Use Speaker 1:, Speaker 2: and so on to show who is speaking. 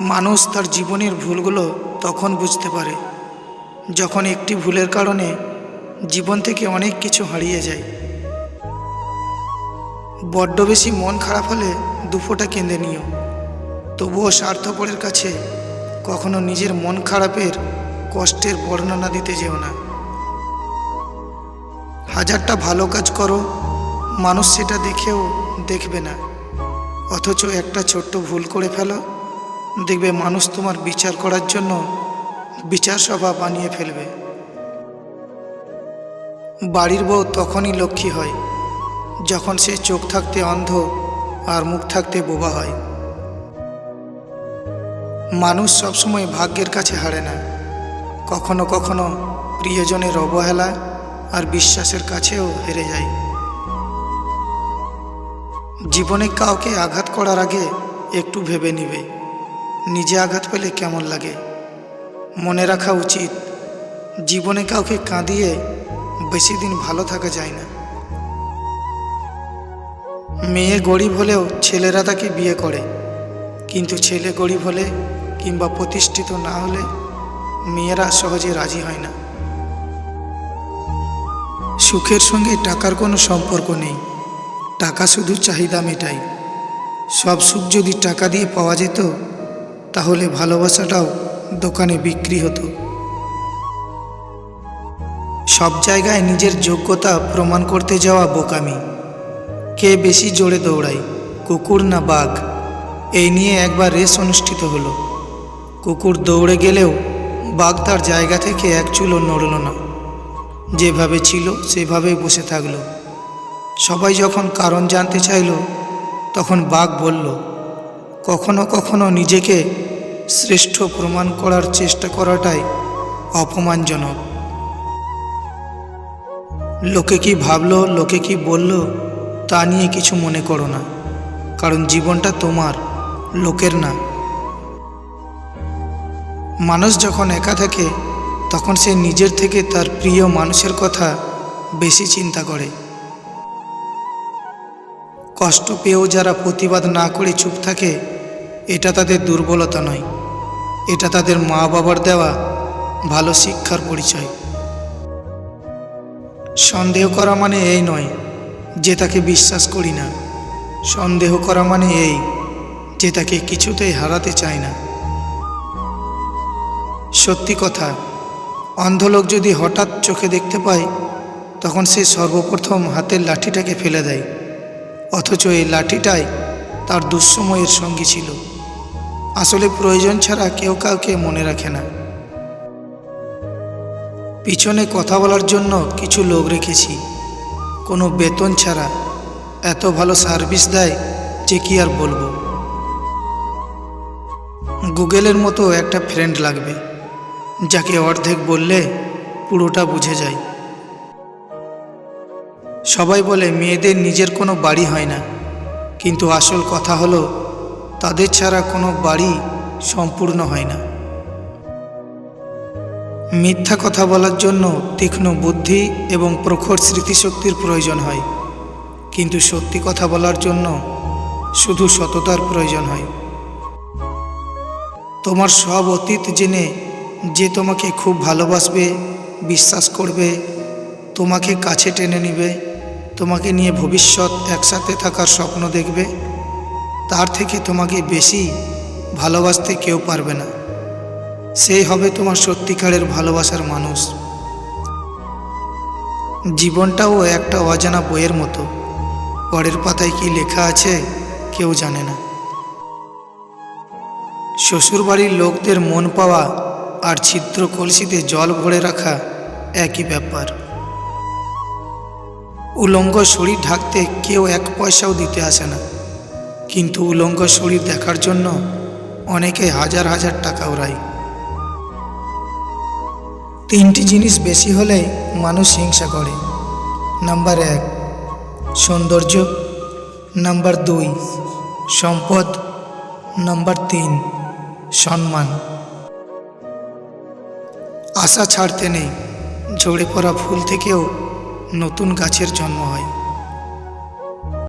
Speaker 1: মানুষ তার জীবনের ভুলগুলো তখন বুঝতে পারে, যখন একটি ভুলের কারণে জীবন থেকে অনেক কিছু হারিয়ে যায়। বড্ড বেশি মন খারাপ হলে দুফোটা কেঁদে নিও। তবুও স্বার্থপরের কাছে কখনো নিজের মন খারাপের কষ্টের বর্ণনা দিতে যেও না। হাজারটা ভালো কাজ করো, মানুষ সেটা দেখেও দেখবে না, অথচ একটা ছোট্ট ভুল করে ফেলো। দেখবে মানুষ তোমার বিচার করার জন্য বিচার সভা বানিয়ে ফেলবে। বাড়ির বউ তখনই লক্ষ্মী হয়, যখন সে চোখ থাকতে অন্ধ আর মুখ থাকতে বোবা হয়। মানুষ সবসময় ভাগ্যের কাছে হারে না। কখনো কখনো প্রিয়জনের অবহেলা আর বিশ্বাসের কাছেও হেরে যায়। জীবনে কাউকে আঘাত করার আগে একটু ভেবে নিবে। নিজে আঘাত পেলে কেমন লাগে? মনে রাখা উচিত, জীবনে কাউকে কাঁদিয়ে বেশি দিন ভালো থাকা যায় না। মেয়ে গরিব হলেও ছেলেরা তাকে বিয়ে করে। কিন্তু ছেলে গরিব হলে কিংবা প্রতিষ্ঠিত না হলে মেয়েরা সহজে রাজি হয় না। সুখের সঙ্গে টাকার কোনো সম্পর্ক নেই। টাকা শুধু চাহিদা মেটায়। সব সুখ যদি টাকা দিয়ে পাওয়া যেত তাহলে ভালোবাসাটাও দোকানে বিক্রি হতো। সব জায়গায় নিজের যোগ্যতা প্রমাণ করতে যাওয়া বোকামি। কে বেশি জোরে দৌড়ায়, কুকুর না বাঘ? এই নিয়ে একবার রেস অনুষ্ঠিত হলো। কুকুর দৌড়ে গেলেও বাঘ তার জায়গা থেকে এক চুলো নড়ল না। যেভাবে ছিল সেভাবেই বসে থাকল। সবাই যখন কারণ জানতে চাইল, তখন বাঘ বলল, কখনো কখনো নিজেকে শ্রেষ্ঠ প্রমাণ করার চেষ্টা করাটাই অপমানজনক। লোকে কি ভাবলো, লোকে কি বলল, তা নিয়ে কিছু মনে করো না, কারণ জীবনটা তোমার, লোকের না। মানুষ যখন একা থাকে, তখন সে নিজের থেকে তার প্রিয় মানুষের কথা বেশি চিন্তা করে। কষ্ট পেয়েও যারা প্রতিবাদ না করে চুপ থাকে এটা তাদের দুর্বলতা নয়। এটা তাদের মা বাবার দেওয়া ভালো শিক্ষার পরিচয়। সন্দেহ করা মানে এই নয় যে তাকে বিশ্বাস করি না। সন্দেহ করা মানে এই যে তাকে কিছুতেই হারাতে চায় না। সত্যি কথা অন্ধলোক যদি হঠাৎ চোখে দেখতে পায়, তখন সে সর্বপ্রথম হাতের লাঠিটাকে ফেলে দেয়। অথচ এই লাঠিটাই তার দুঃসময়ের সঙ্গী ছিল। আসলে প্রয়োজন ছাড়া কেউ কাউকে মনে রাখে না। পিছনে কথা বলার জন্য কিছু লোক রেখেছি। কোনো বেতন ছাড়া এত ভালো সার্ভিস দেয় যে কি আর বলব। গুগলের মতো একটা ফ্রেন্ড লাগবে, যাকে অর্ধেক বললে পুরোটা বুঝে যায়। সবাই বলে, মেয়েদের নিজের কোনো বাড়ি হয় না। কিন্তু আসল কথা হলো তাদের ছাড়া কোনো বাড়ি সম্পূর্ণ হয় না। মিথ্যা কথা বলার জন্য তীক্ষ্ণ বুদ্ধি এবং প্রখর স্মৃতিশক্তির প্রয়োজন হয়। কিন্তু সত্যি কথা বলার জন্য শুধু সততার প্রয়োজন হয়। তোমার সব অতীত জেনে যে তোমাকে খুব ভালোবাসবে, বিশ্বাস করবে, তোমাকে কাছে টেনে নেবে, তোমাকে নিয়ে ভবিষ্যৎ একসাথে থাকার স্বপ্ন দেখবে তার থেকে তোমাকে বেশি ভালোবাসতে কেউ পারবে না। সেই হবে তোমার সত্যিকারের ভালোবাসার মানুষ। জীবনটাও একটা অজানা বইয়ের মতো। পরের পাতায় কি লেখা আছে কেউ জানে না। শ্বশুরবাড়ির লোকদের মন পাওয়া আর ছিদ্র কলসিতে জল ভরে রাখা একই ব্যাপার। উলঙ্গ শরীর ঢাকতে কেউ এক পয়সাও দিতে আসে না। কিন্তু উলঙ্গ শরীর দেখার জন্য অনেকে হাজার হাজার টাকা ওড়ায় তিনটি জিনিস বেশি হলে মানুষ হিংসা করে। নাম্বার এক, সৌন্দর্য। নাম্বার দুই, সম্পদ। নাম্বার তিন, সম্মান। আশা ছাড়তে নেই, ঝরে পড়া ফুল থেকেও নতুন গাছের জন্ম হয়।